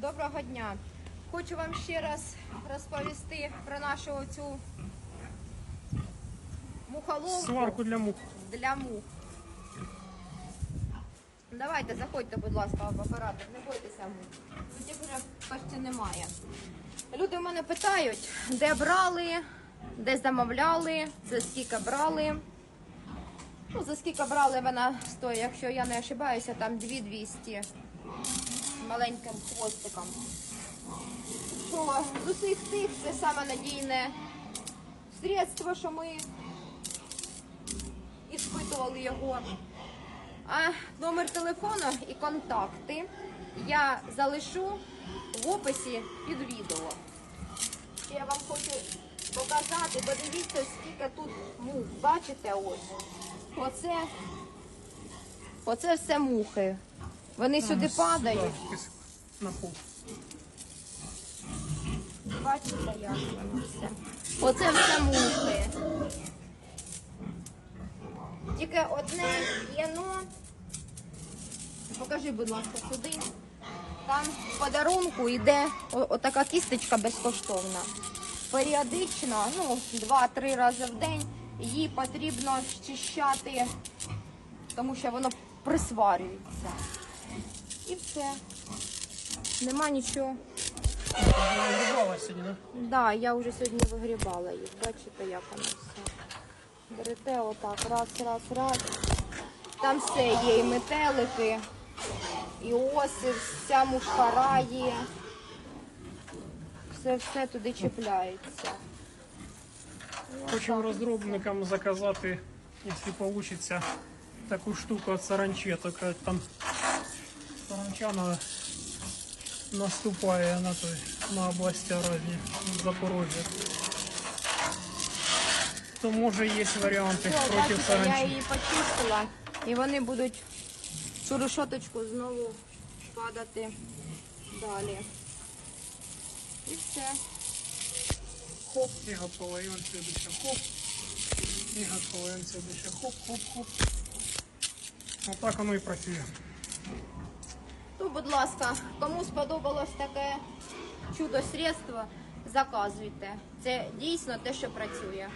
Доброго дня. Хочу вам ще раз розповісти про нашу цю мухоловку Сварку для мух. для мух. Давайте, заходьте, будь ласка, в оператор, не бойтеся мух. Тут вже почти немає. Люди в мене питають, де брали, де замовляли, за скільки брали. Ну, за скільки брали вона стоїть, якщо я не ошибаюся, там 2200 з маленьким хвостиком. Що з усіх тих це саме надійне средство, що ми іспитували його. А номер телефону і контакти я залишу в описі під відео. Ще я вам хочу показати, подивіться, скільки тут мух. Бачите ось? Оце, оце все мухи. Вони сюди падають. Да, на пол. Бачите, як воно все. Оце все мухи. Тільки одне єно. Покажи, будь ласка, сюди. Там в подарунку йде отака кісточка безкоштовна. Періодично, ну, два-три рази в день, її потрібно щищати, тому що воно присварюється. І все. Нема нічого. Сьогодні, да? Да, я вже сьогодні вигрібала їх. Бачите, як воно все. Берете отак, раз, раз, раз. Там все є і метелики, і оси, вся мушкара є. Все, все туди чіпляється. Хочу розробникам заказати, якщо вийде, таку штуку від саранчі, там саранча на, наступає на той, на області різні, Запорожжя. То може є варіанти Все, проти бачите, я саранчі. її почистила, і вони будуть цю решоточку знову падати далі. І все. Хоп, і готово. І он следующий хоп. І готово. І он следующий хоп, хоп, хоп. Отак воно і працює. Будь ласка, кому сподобалось таке чудо средство, заказуйте. Це дійсно те, що працює.